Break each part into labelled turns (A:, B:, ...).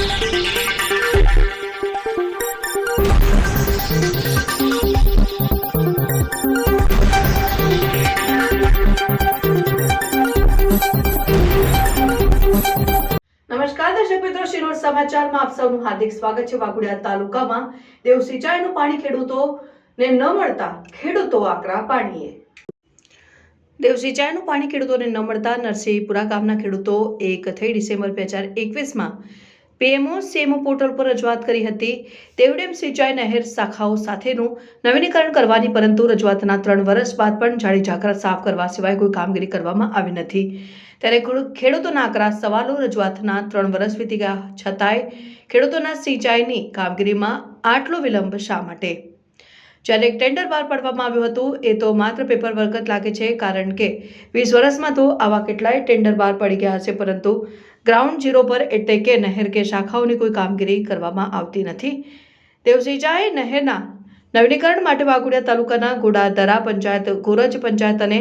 A: નમસ્કાર તાલુકામાં. દેવ સિંચાઈનું પાણી ખેડૂતોને ન મળતા ખેડૂતો આકરા પાણીએ. દેવ સિંચાઈનું પાણી ખેડૂતોને ન મળતા નરસિંહપુરા ગામના ખેડૂતો એક થઈ ડિસેમ્બર બે હજાર એકવીસમાં પીએમઓ સીએમઓ પોર્ટલ પર રજૂઆત કરી હતી. તેવડેમ સિંચાઈ નહેર શાખાઓ સાથેનું નવીનીકરણ કરવાની પરંતુ રજૂઆતના ત્રણ વર્ષ બાદ પણ જાડી ઝાકરા સાફ કરવા સિવાય કોઈ કામગીરી કરવામાં આવી નથી. ત્યારે ખેડૂ- ખેડૂતોના આકરા સવાલો રજૂઆતના ત્રણ વર્ષ વીતી ગયા છતાંય ખેડૂતોના સિંચાઈની કામગીરીમાં આટલો વિલંબ શા માટે? જ્યારે એક ટેન્ડર બહાર પાડવામાં આવ્યું હતું, એ તો માત્ર પેપર વર્ક જ લાગે છે, કારણ કે વીસ વર્ષમાં તો આવા કેટલાય ટેન્ડર બહાર પડી ગયા હશે, પરંતુ ગ્રાઉન્ડ ઝીરો પર એટલે કે નહેર કે શાખાઓની કોઈ કામગીરી કરવામાં આવતી નથી. તેઓ સિંચાઈ નહેરના નવીનીકરણ માટે વાઘોડિયા તાલુકાના ગોડાદરા પંચાયત, ગોરજ પંચાયત અને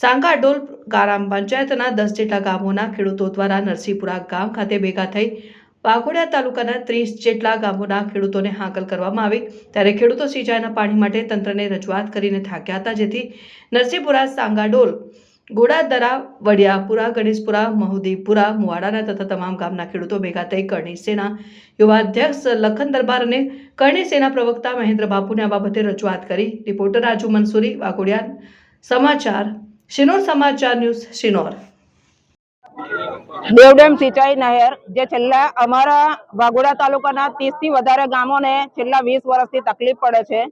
A: સાંગાડોલ ગારામ પંચાયતના દસ જેટલા ગામોના ખેડૂતો દ્વારા નરસિંહપુરા ગામ ખાતે ભેગા થઈ વાઘોડિયા તાલુકાના ત્રીસ જેટલા ગામોના ખેડૂતોને હાકલ કરવામાં આવી. ત્યારે ખેડૂતો સિંચાઈના પાણી માટે તંત્રને રજૂઆત કરીને થાક્યા હતા, જેથી નરસિંહપુરા સાંગાડોલ ગોડાદરા વડિયાપુરા, ગણેશપુરા, મહુદીપુરા, મુવાડાના તથા તમામ ગામના ખેડૂતો ભેગા થઈ કરણી સેના યુવા અધ્યક્ષ લખન દરબાર અને કરણી સેના પ્રવક્તા મહેન્દ્ર બાપુને આ બાબતે રજૂઆત કરી. રિપોર્ટર રાજુ મંસૂરી, વાઘોડિયા સમાચાર, શિનોર સમાચાર ન્યૂઝ, શિનોર.
B: દેવડેમ સિંચાઈ નહેર, જે છેલ્લા અમારા વાઘોડા તાલુકાના ત્રીસથી વધારે ગામોને છેલ્લા વીસ વર્ષથી તકલીફ પડે છે.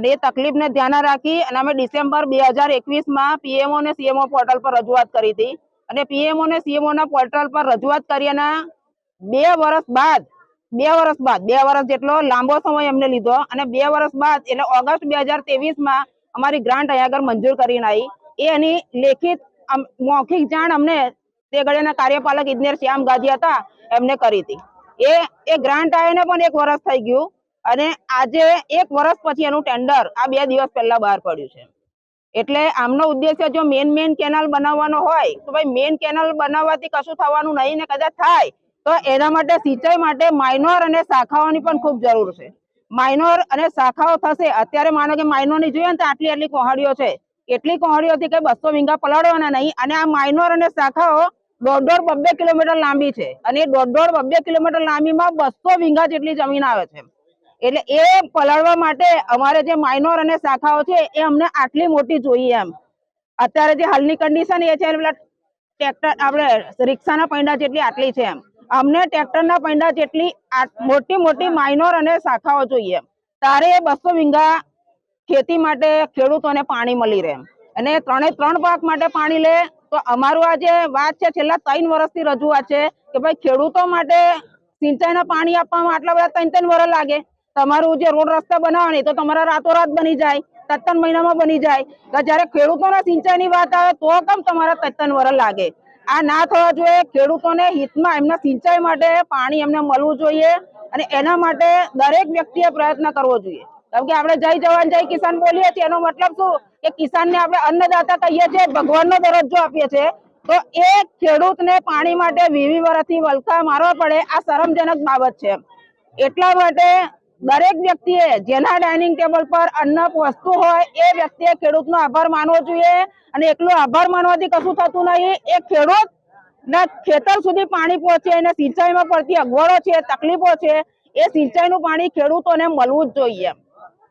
B: અને એ તકલીફને ધ્યાને રાખી અને અમે ડિસેમ્બર બે હજાર એકવીસમાં પીએમઓ ને સીએમઓ પોર્ટલ પર રજૂઆત કરી હતી. અને પીએમઓ ને સીએમઓના પોર્ટલ પર રજૂઆત કરી અને બે વર્ષ બાદ, બે વર્ષ બાદ, બે વર્ષ જેટલો લાંબો સમય અમને લીધો અને બે વર્ષ બાદ એટલે ઓગસ્ટ બે હજાર તેવીસમાં અમારી ગ્રાન્ટ અહીંયા આગળ મંજૂર કરીને આવી. એની લેખિત મૌખિક જાણ અમને તે ઘડીના કાર્યપાલક ઇજનેર શ્યામ ગાજી હતા એમને કરી હતી. એ એ ગ્રાન્ટ આવીને પણ એક વર્ષ થઈ ગયું. અને આજે એક વર્ષ પછી એનું ટેન્ડર આ બે દિવસ પહેલા બહાર પડ્યું છે. એટલે આમનો ઉદ્દેશ્ય જો મેન મેન કેનાલ બનાવવાનો હોય, તો ભાઈ મેન કેનાલ બનાવવાથી કશું થવાનું નહીં ને કદાચ થાય, તો એના માટે સિંચાઈ માટે માઇનોર અને શાખાઓની પણ ખૂબ જરૂર છે. માઇનોર અને શાખાઓ થશે, અત્યારે માનો કે માઇનોરની જોઈએ ને તો આટલી આટલી કોહડીઓ છે. એટલી કોહડીઓથી કે બસો વીંગા પલાળવાના નહીં, અને આ માઇનોર અને શાખાઓ દોઢ દોઢ બબ્બે કિલોમીટર લાંબી છે. અને એ દોઢ દોઢ બબ્બે કિલોમીટર લાંબીમાં બસો વીંગા જેટલી જમીન આવે છે. એટલે એ પલાળવા માટે અમારે જે માઇનોર અને શાખાઓ છે, એ અમને આટલી મોટી જોઈએ એમ. અત્યારે જે હાલની કન્ડિશન એ છે પેલા ટ્રેક્ટર આપણે રિક્ષાના પૈડા જેટલી આટલી છે એમ. અમને ટ્રેક્ટરના પૈડા જેટલી મોટી મોટી માઇનોર અને શાખાઓ જોઈએ તારે બસો વીંગા ખેતી માટે ખેડૂતોને પાણી મળી રહે અને ત્રણે ત્રણ પાક માટે પાણી લે, તો અમારું આ જે વાત છે, છેલ્લા ત્રણ વર્ષથી રજૂઆત છે કે ભાઈ ખેડૂતો માટે સિંચાઈના પાણી આપવામાં આટલા બધા ત્રણ ત્રણ વર્ષ લાગે. તમારું જે રોડ રસ્તા બનાવવાની તો તમારા રાતોરાત બની જાય, તત્તન મહિનામાં બની જાય. જ્યારે ખેડૂતોના સિંચાઈની વાત આવે તો કેમ તમારા તત્તન વર્ષ લાગે? આ ના થવા જોઈએ, ખેડૂતોને હિતમાં એમના સિંચાઈ માટે પાણી એમને મળવું જોઈએ અને એના માટે દરેક વ્યક્તિએ પ્રયત્ન કરવો જોઈએ. કેમ કે આપણે જય જવાન, જય કિસાન બોલીએ છીએ, એનો મતલબ શું? કે કિસાનને આપણે અન્નદાતા કહીએ છીએ, ભગવાનનો દરજ્જો આપીએ છીએ. તો એ ખેડૂતને પાણી માટે વીવી વર્ષથી વલખા મારવા પડે, આ શરમજનક બાબત છે. એટલા માટે દરેક વ્યક્તિએ જેના ડાઇનિંગ ટેબલ પર અન્ન વસ્તુ હોય એ વ્યક્તિએ ખેડૂતનો આભાર માનવો જોઈએ. અને એકલો આભાર માનવાથી કશું થતું નહીં. એ ખેડૂત ના ખેતર સુધી પાણી પહોંચે અને સિંચાઈમાં પડતી અગવડો છે, તકલીફો છે, એ સિંચાઈનું પાણી ખેડૂતોને મળવું જ જોઈએ.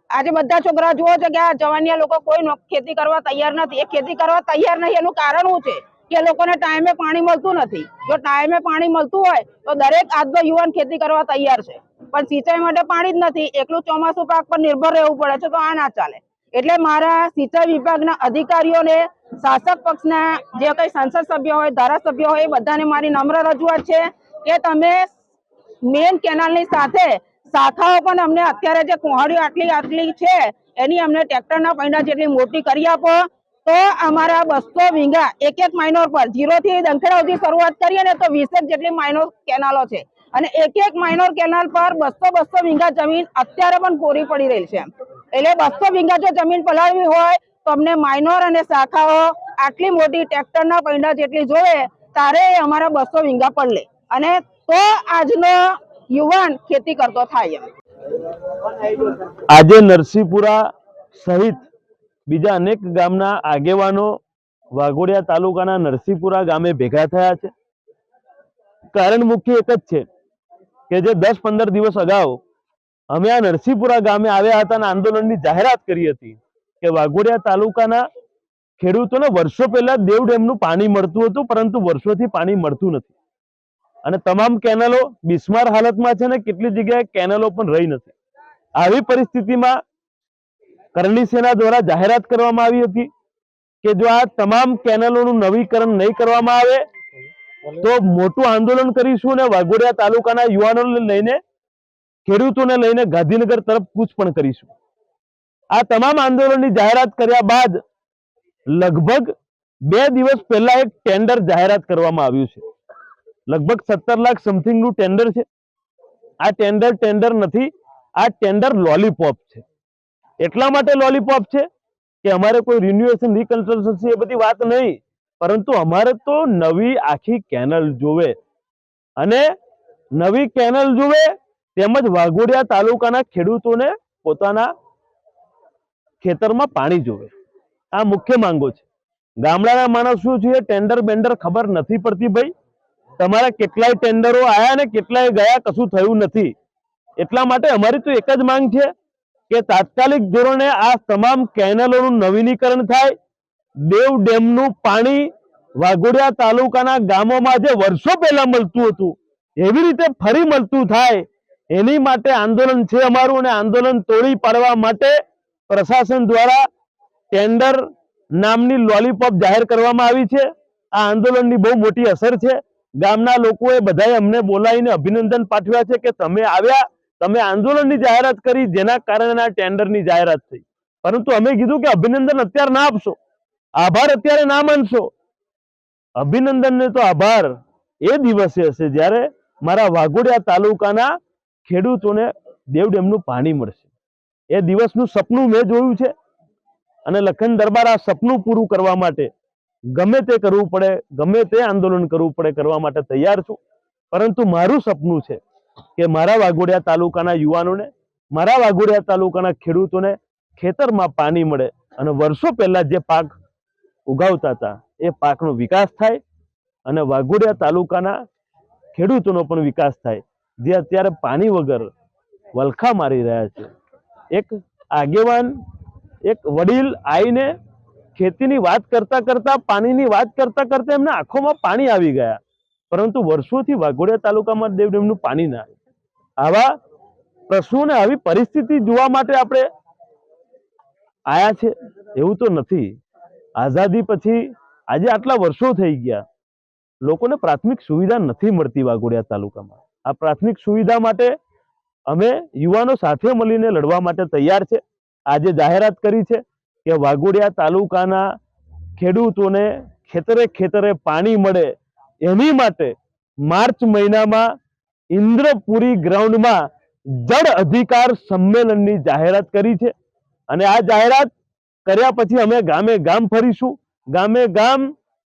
B: આજે બધા છોકરા જુઓ છે કે આ જવાનિયા લોકો કોઈ ખેતી કરવા તૈયાર નથી. એ ખેતી કરવા તૈયાર નહીં એનું કારણ શું છે? કે લોકોને ટાઈમે પાણી મળતું નથી. જો ટાઈમે પાણી મળતું હોય તો દરેક આજનો યુવાન ખેતી કરવા તૈયાર છે. પણ સિંચાઈ માટે પાણી જ નથી, એકલું ચોમાસું પાક પર નિર્ભર રહેવું પડે છે, તો આ ના ચાલે. એટલે મારા સિંચાઈ વિભાગના અધિકારીઓને શાસક પક્ષના જે કઈ સંસદ સભ્ય હોય, ધારાસભ્ય હોય, એ બધાને મારી નમ્ર રજૂઆત છે કે તમે મેન કેનાલની સાથે શાખાઓ પણ અમને અત્યારે જે કુહાડીઓ આટલી આટલી છે, એની અમને ટ્રેક્ટરના પૈડા જેટલી મોટી કરી આપો, તો અમારા બસો વીંગા એક એક માઇનોર પર જીરો થી દંખેડા સુધી શરૂઆત કરીએ ને તો વીસેક જેટલી માઇનોર કેનાલો છે. અને એક એક માઇનોર કેનાલ પર બસો બસો વીંગા જમીન અત્યારે પણ કોરી પડી રહી છે એટલે બસો વીંગા જો જમીન પલાળવી હોય, તો અમને માઇનોર અને શાખાઓ આટલી મોટી ટ્રેક્ટરના પૈડા જેટલી જોવે, તારે અમારા બસો વીંગા પડલે અને તો આજનો યુવાન ખેતી કરતો થાય
C: આજે નરસિંહપુરા સહિત બીજા અનેક ગામના આગેવાનો વાઘોડિયા તાલુકાના નરસિંહપુરા ગામે ભેગા થયા છે. કારણ મુખ્ય એક જ છે કે જે દસ પંદર દિવસ અગાઉ અમે આ નરસિંહપુરા ગામે આવ્યા હતા અને આંદોલનની જાહેરાત કરી હતી કે વાઘોડિયા તાલુકાના ખેડૂતોને વર્ષો પહેલા દેવ ડેમનું પાણી મળતું હતું, પરંતુ વર્ષોથી પાણી મળતું નથી. અને તમામ કેનલો બિસ્માર હાલતમાં છે ને કેટલી જગ્યાએ કેનલો પણ રહી નથી. આવી પરિસ્થિતિમાં કરણી સેના દ્વારા જાહેરાત કરવામાં આવી હતી કે જો આ તમામ કેનલોનું નવીકરણ નહીં કરવામાં આવે તો મોટું આંદોલન કરીશું અને વાઘોડિયા તાલુકાના યુવાનોને લઈને, ખેડૂતોને લઈને ગાંધીનગર તરફ કૂચ પણ કરીશું. આ તમામ આંદોલનની જાહેરાત કર્યા બાદ લગભગ બે દિવસ પહેલા એક ટેન્ડર જાહેરાત કરવામાં આવ્યું છે. લગભગ સત્તર લાખ સમથિંગનું ટેન્ડર છે. આ ટેન્ડર ટેન્ડર નથી, આ ટેન્ડર લોલીપોપ છે. એટલા માટે લોલીપોપ છે કે અમારે કોઈ રિન્યુએશન, રિકન્સ્ટ્રક્શન એ બધી વાત નહીં. પરંતુ અમારે તો નવી આખી કેનલ જોવે. અને નવી કેનલ જોવે તેમજ વાઘોડિયા તાલુકાના ખેડૂતોને પોતાના ખેતરમાં પાણી જોવે. આ મુખ્ય માંગો છે. ગામડાના માણસો છે ટેન્ડર બેન્ડર ખબર નથી પડતી ભાઈ. તમારા કેટલાય ટેન્ડરો આયા ને કેટલાય ગયા કશું થયું નથી. એટલા માટે અમારી તો એક જ માંગ છે કે તાત્કાલિક ધોરણે આ તમામ કેનલોનું નવીનીકરણ થાય દેવ ડેમનું પાણી વાઘોડિયા તાલુકાના ગામોમાં જે વર્ષો પહેલા મળતું હતું, એવી રીતે ફરી મળતું થાય, એની માટે આંદોલન છે અમારું અને આંદોલન તોડી પાડવા માટે પ્રશાસન દ્વારા ટેન્ડર નામની લોલીપોપ જાહેર કરવામાં આવી છે. આ આંદોલનની બહુ મોટી અસર છે. ગામના લોકોએ બધાએ અમને બોલાવીને અભિનંદન પાઠવ્યા છે કે તમે આવ્યા, તમે આંદોલનની જાહેરાત કરી, જેના કારણે આ ટેન્ડરની જાહેરાત થઈ. પરંતુ અમે કીધું કે અભિનંદન અત્યારે ના આપશો. આભાર અત્યારે ના માનશો. અભિનંદનને તો આભાર. એ દિવસે હશે જ્યારે મારા વાઘોડિયા તાલુકાના ખેડૂતોને દેવ ડેમનું પાણી મળશે. એ દિવસનું સપનું મેં જોયું છે. અને લખન દરબાર આ સપનું પૂરું કરવા માટે ગમે તે કરવું પડે, ગમે તે આંદોલન કરવું પડે કરવા માટે તૈયાર છું. પરંતુ મારું સપનું છે કે મારા વાઘોડિયા તાલુકાના યુવાનોને, મારા વાઘોડિયા તાલુકાના ખેડૂતોને ખેતરમાં પાણી મળે અને વર્ષો પહેલા જે પાક ઉગાવતા હતા. એ પાકનો વિકાસ થાય અને વાઘોડિયા તાલુકાના ખેડૂતોનો પણ વિકાસ થાય. જે અત્યારે પાણી વગર વલખા મારી રહ્યા છે. એક આગેવાન, એક વડીલ આવીને ખેતીની વાત કરતા કરતા, પાણીની વાત કરતા કરતા એમના આંખોમાં પાણી આવી ગયા. પરંતુ વર્ષોથી વાઘોડિયા તાલુકામાં દેવડેમનું પાણી ના. આવા પ્રશ્નોને આવી પરિસ્થિતિ જોવા માટે આપણે આયા છે. એવું તો નથી. આઝાદી પછી આજે આટલા વર્ષો થઈ ગયા. લોકોને પ્રાથમિક સુવિધા નથી મળતી વાઘોડિયા તાલુકામાં. આ પ્રાથમિક સુવિધા માટે અમે યુવાનો સાથે મળીને લડવા માટે તૈયાર છે. આજે જાહેરાત કરી છે કે વાઘોડિયા તાલુકાના ખેડૂતોને ખેતરે ખેતરે પાણી મળે એની માટે માર્ચ મહિનામાં ઇન્દ્રપુરી ગ્રાઉન્ડમાં જળ અધિકાર સંમેલનની જાહેરાત કરી છે. અને આ જાહેરાત કર્યા પછી અમે ગામે ગામ ફરીશું, ગામે ગામ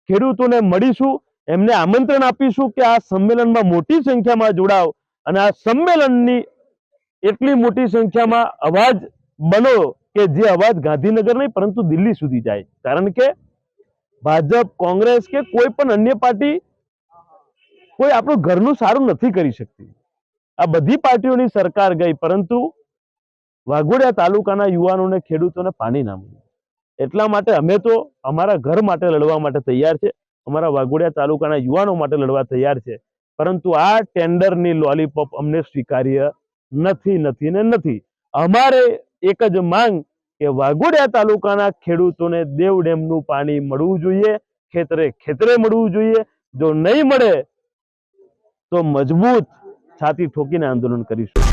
C: ખેડૂતોને મળીશું, એમને આમંત્રણ આપીશું કે આ સંમેલનમાં મોટી સંખ્યામાં જોડાવ અને આ સંમેલનની એટલી મોટી સંખ્યામાં અવાજ બનો કે જે અવાજ ગાંધીનગર નહીં, પરંતુ દિલ્હી સુધી જાય. કારણ કે ભાજપ, કોંગ્રેસ કે કોઈ પણ અન્ય પાર્ટી કોઈ આપણું ઘરનું સારું નથી કરી શકતી. આ બધી પાર્ટીઓની સરકાર ગઈ, પરંતુ વાઘોડિયા તાલુકાના યુવાનોને ખેડૂતોને પાણી ના મળ્યું. એટલા માટે અમે તો અમારા ઘર માટે લડવા માટે તૈયાર છે. અમારા વાઘોડિયા તાલુકાના યુવાનો માટે લડવા તૈયાર છે. પરંતુ આ ટેન્ડરની લોલીપોપ અમને સ્વીકાર્ય નથી નથી ને નથી. અમારે એક જ માંગ કે વાઘોડિયા તાલુકાના ખેડૂતોને દેવ ડેમનું પાણી મળવું જોઈએ, ખેતરે ખેતરે મળવું જોઈએ. જો નહીં મળે તો મજબૂત છાતી ઠોકીને આંદોલન કરીશું.